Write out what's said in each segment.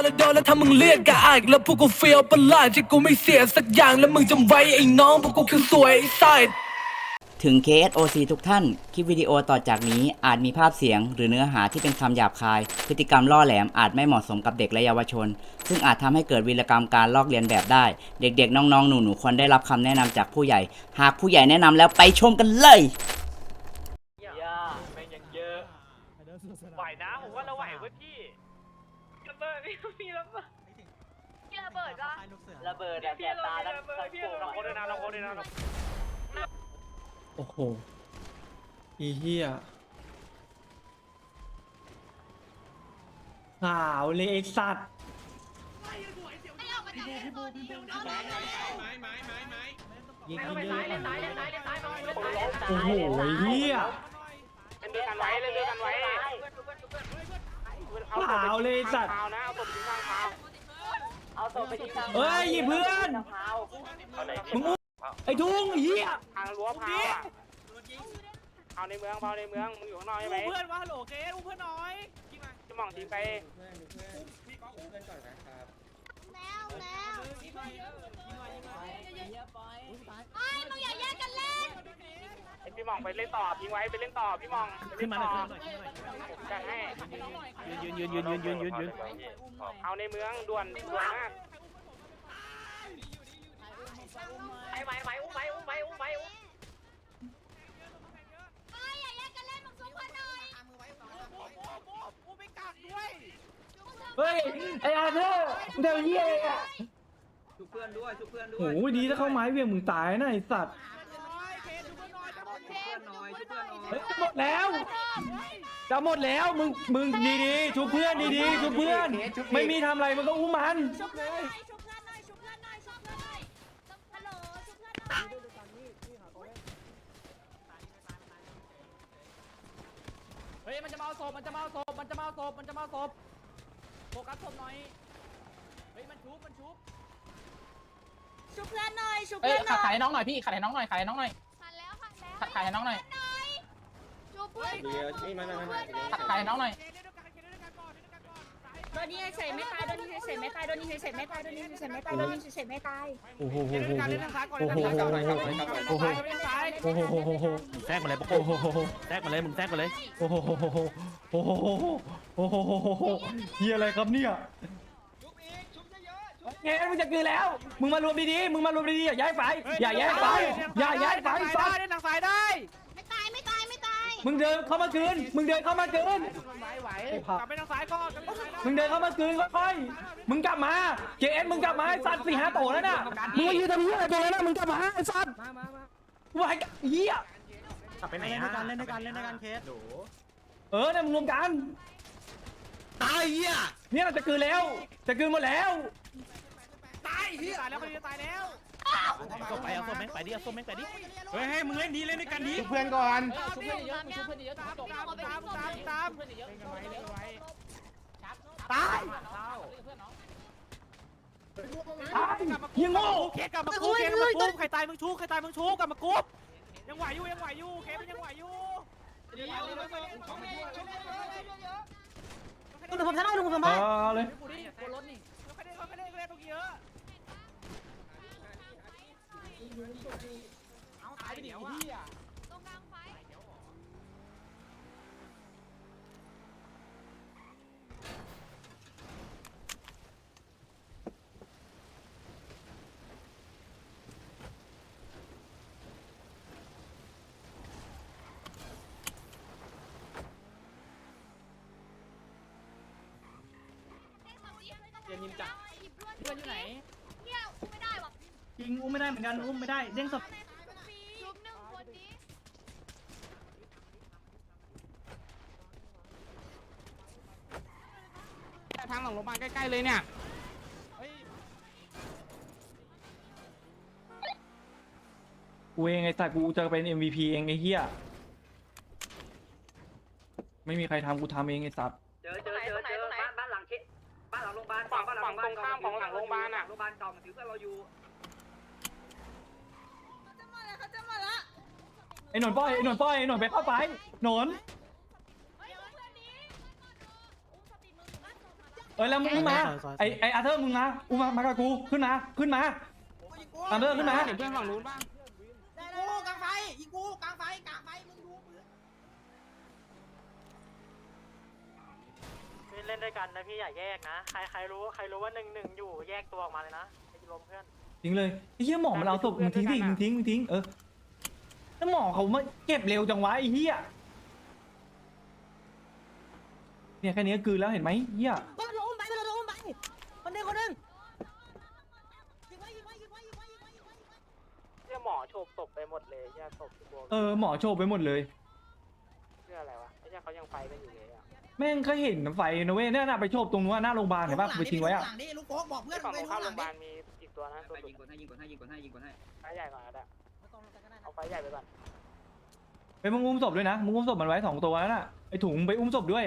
นแล้วโดนแล้วถ้ามึงเรียกกะอายแล้วพวกกูเฟียวประหลาดที่กูไม่เสียสักอย่างแล้วมึงจำไว้ไอ้น้องพวกกูคือสวยไอ้ไซดถึง KSOC ทุกท่าน คลิปวิดีโอต่อจากนี้อาจมีภาพเสียง หรือเนื้อหาที่เป็นคำหยาบคาย พฤติกรรมล่อแหลมอาจไม่เหมาะสมกับเด็กและเยาวชน ซึ่งอาจทำให้เกิดวีรกรรมการลอกเลียนแบบได้ เด็กๆ น้องๆ หนูๆ ควรได้รับคำแนะนำจากผู้ใหญ่ หากผู้ใหญ่แนะนำแล้วไปชมกันเลย ย่าแม่งยังเยอะไหวนะผมว่าเราไหวเว้ยพี่ ระเบิดพี่มีระเบิดพี่ระเบิดปะระเบิดอะแสบตาทั้งระเบิดพี่เราโคตรนะเราโคตรนะเราโอ้โห อีเหี้ยขาวเลยไอ้สัตว์ไม่ออกมาไหนเลยตัวนี้เอาเลยยิงไม่ยิงไปเยซ้ายอะเล่นซ้ายเล่นซ้ายเล่นซ้ายน้องเล่นซ้ายโอ้โหไอ้เหี้ย เล่นด้วยกันไว้เล่นด้วยกันไว้เอาขาวเลยไอ้สัตว์เท้านะเอาตัวไปทิ้งข้างเท้าเอาศพไปทิ้งทางเฮ้ยหยิบเพื่อนมึงอุ้มไอ้ทุ่งไอ้เหี้ยทางรั้วเท้าอะเอาในเมืองเอาในเมืองมึงอยู่ข้างนอกใช่ไหมเพื่อนว่าฮัลโหลเกสเพื่อนน้อยจะมองทีมไปแล้วแล้วไอ้มึงอย่าแยกกันเล่นไอพี่ มองไปเล่นต่อทิ้งไว้ไปเล่นต่อพี่มองขึ้นมาหน่อยกันให้ ยืนยืนยืนยืนยืนยืนยืนเอาในเมืองด่วนด่วนมากไปไปไปอุ้มไปอุ้มไปอุ้มไปอุ้มไอ้อย่าแยกกันเล่นมึงซุกกันหน่อยกูไม่กักด้วยเฮ้ยไอ้อาเธอร์มึงทำเหี้ยอะไรอะชุบเพื่อนด้วยชุบเพื่อนด้วโอ้ยโหดีถ้าเข้าไม้เวียงมึงตายนะไอ้สัตว์ เกสดูเพื่อนน้อยจะหมด เทพซุกกันหน่อยเฮ้ยจะหมดแล้วจะหมดแล้วมึงมึงดีๆชุบเพื่อนดีๆชุบเพื่อน ไม่มีทำอะไรมันก็อุ้มมันชุบเพื่อนหน่อยชุบเพื่อนหน่อยชุบเพื่อนหน่อยชุบเพื่อนหน่อยฮัลโหลชุบเพื่อนหน่อยเฮ้ยมันจะมาเอาศพมันจะมาเอาศพมันจะมาเอาศพมันจะมาเอาศพโฟกัสศพหน่อยเฮ้ยมันชุบมันชุบชุบเพื่อนหน่อยชุบเอ้เพื่ยอนหขาน่อยขายน้องหน่อยพี่ขายน้องหน่อยขายน้องหน่อยขันแล้วขันแล้วขายน้องหน่อยชุบ เพื่อนหน่อยชุบเพื่อนหน่อยขายน้องหน่อยโดนนี้เฉยไม่ตายโดนนี้เฉยไม่ตายโดนนี้เฉยไม่ตายโดนนี้เฉยไม่ตายโดนนี้เฉยไม่ตายโอ้โหโหเล่นโหด้วยกันเล่นทางซ้ายก่อนเล่นทางซ้ายก่อนเล่นทางซ้ายก่อนเล่นทางซ้ายก่อนเล่นทางซ้ายโอ้โหโหโหโหแทรกมาเลยโอ้โหโหโหแทรกมาเลยมึงแทรกมาเลยโอ้โหโหโหโอ้โหโหโอ้โหโหโหโหเฮียอะไรครับเนี่ยเงี้ยมึงจะกืนแล้ว มึงมารวมดีๆ มึงมารวมดีๆ อย่าย้ายไปอย่าย้ายไปอย่าย้ายไปเล่นสัทางสซ้ายได้เล่นทางซ้ายได้ ม่ตายมึงเดินเข้ามาคืน มึงเดินเข้ามาคืน ไหวไหวกลับไปทางซ้ายก่อนกลับไปทางซ้ายมึงเดินเข้ามาคืนค่อยๆ มึงกลับมาเจเอ็นมึงกลับมาไอ้สัตว์สี่ห้าโตแล้วน่ะ มึงมายืนทำเหี้ยอะไรตรงนั้นน่ะมึงกลับมาไอ้สัตว์วายเหี้ย กลับไปไหนอะเล่นด้วยกันเล่นด้วยกันเคสเออเนี่ยมึงรวมกัน ตายเหี้ยเนี่ยจะคืนแล้ว จะคืนหมดแล้ว ตายเฮียตายแล้วคนนี้ตายแล้ว เอาไปเอาส้มแม่งไปดิเอาส้มแม่งไปดิเฮ้ยให้มึงเล่นดีเล่นด้วยกันดิเพื่อนก่อนชุบเพื่อนเยอะชุบเพื่อนเยอะตามตามตามตามตามเพื่อนเยอะตายยังโง่เคสกลับมากูเคสกลับมากูใครตายมึงชูใครตายมึงชูกลับมากูยังไหวอยู่ยังไหวอยู่เคสมันยังไหวอยู่ดูผมชนะดูผมมาเลย กูดิกูรถนี่เขาไม่ได้เขาไม่ได้ไม่ได้ตรงเยอะ เอาตายไปดิพี่อะตรงกลางไฟเย็นยิมจัดเพื่อนอยู่ไหน จริงอุ้มไม่ได้เหมือนกันอุ้มไม่ได้เด้งศพชุบหนึ่งคนนี้ทางหลังโรงพยาบาลใกล้ๆเลยเนี่ยกูเองไอ้สัตว์กูจะเป็น MVP เองไอ้เหี้ยไม่มีใครทำกูทำเองไอ้สัตว์เจอเจอเจอเจอบ้านบ้านหลังเคบ้านหลังโรงพยาบาลฝั่งฝั่งตรงข้ามของหลังโรงพยาบาลอะโรงพยาบาลเก่ามันถือเพื่อนเราอยู่ เขาจะมาแล้วเขาจะมาแล้ว ไอ้หนนป้อยไอ้หนนป้อยไอ้หนนไปเข้าไปหนนเฮ้ยเพื่อนนี้อุ้มสติมือบ้านจบมาแล้วเเอ้ยแล้วมึงมาไอไออาร์เธอร์มึงมาอุ้มมามากับกูขึ้นมาขึ้นมาอาร์เธอร์ขึ้นมาเพื่อนฝั่งนู้นบ้างกูกลางไฟอีกูกลางไฟกลางไฟมึงดูมือเล่นด้วยกันนะพี่อย่าแยกนะใครใครรู้ใครรู้ว่าหนึ่งหนึ่งอยู่แยกตัวออกมาเลยนะไอ้ลมเพื่อนทิ้งเลยไอ้เหี้ยหมอมันเอาศพมึงทิ้งดิมึงทิ้งมึงทิ้งเออ แล้วหมอเขามาเก็บเร็วจังวะไอ้เหี้ยเนี่ยแค่นี้ก็กลืนแล้วเห็นไหมเหี้ยก็โดนไปก็โดนไปคนหนึ่งคนหนึ่งยิงไว้ยิงไว้ยิงไว้ยิงไว้ยิงไว้ยิงไว้เนี่ยหมอโฉบศพไปหมดเลยแยกศพตัวเออหมอโชว์ไปหมดเลยเพื่ออะไรวะไอ้เนี่ยเขายังไปกันอยู่เลยอะแม่งเคยเห็นไฟนะเว้ยเนี่ยน่ะไปโชว์ตรงนู้นหน้าโรงพยาบาลเห็นป่ะไปทิ้งไว้อะหลังดิลูกโป๊กบอกเพื่อนฝั่งไปตรงดูข้ามหโรลังงพยาดิบาลมีอีกตัวนะตัวสุดยิงกดให้ยิงกดให้ยิงกดให้ยิงกดให้ไฟใหญ่ก่อน ก็ได้เอาไฟใหญ่ไปก่อนไปมึงอุ้มศพด้วยนะมึงอุ้มศพมันไว้สองตัวนั่นน่ะไอ้ถุงไปอุ้มศพด้วย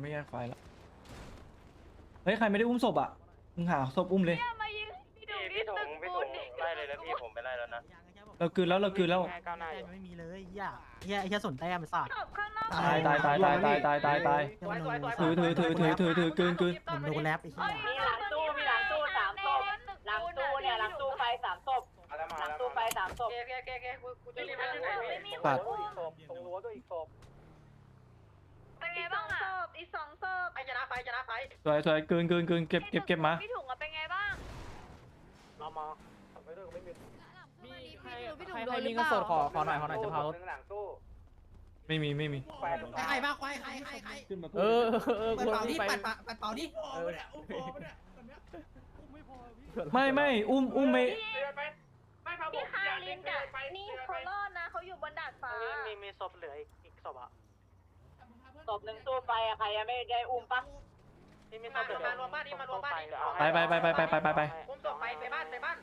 ไม่แยกไฟแล้วเฮ้ยใครไม่ได้อุ้มศพอะมึงหาศพอุ้มเลยมายิงพี่ดูพี่ที่ถตึงกพี่ปูถนงดิไล่เลยนะพี่ผมไปไล่แล้วนะ เรากลืนแล้วเรากลืนแล้วให้ก้าวหน้าอยู่ไม่มีเลยเฮียเฮียเฮียสนแต้มศาสตร์ศพข้างนอกตายตายตายตายตายตายตายตายสวยสวยสวยถือถือถือถือถือถือกลืนกลืนผมโดนแรปไอ้เฮียมีหลังตู้มีหลังตู้สามศพหลังตู้เนี่ยหลังตู้ไฟสามศพหลังตู้ไฟสามศพเก๊เก๊เก๊เก๊กูกูจะรีบไปที่ไหนไม่มีปัดอีกศพตรงรั้วก็อีกศพเป็นไงบ้างอะอีกสองศพไฟชนะไฟชนะไฟสวยสวยกลืนกลืนกลืนเก็บเก็บเก็บมาพี่ถุงอะเป็นไงบ้างเรามาไม่ได้ไม่มีมี ใครใครใครมีเงินสดขอขอหน่อยขอหน่อยจะพารถ หลังตู้ไม่มีไม่มีไฟตรงกใครลางบ้างใครใครใครใครเออเออเปิดควรเป่าดิไปปัดปะปัดเป่าดิไม่ไม่อุ้มอุ้มไม่ไปไม่พาบพี่กคารินกับนี่เขารอดนะเขาอยู่บนดาดฟ้ามีมีศพเหลืออีกอีกศพอะศพหนึ่งตู้ไฟอะใครยังไม่ได้อุ้มปะที่มีศพเหลือมารวมบ้านดิมารวมบ้านดิไปไปไปไปไปไปไปไปอุ้มศพไปไปบ้านไปบ้าน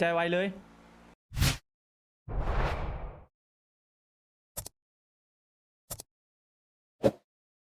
ใจไวเลยไ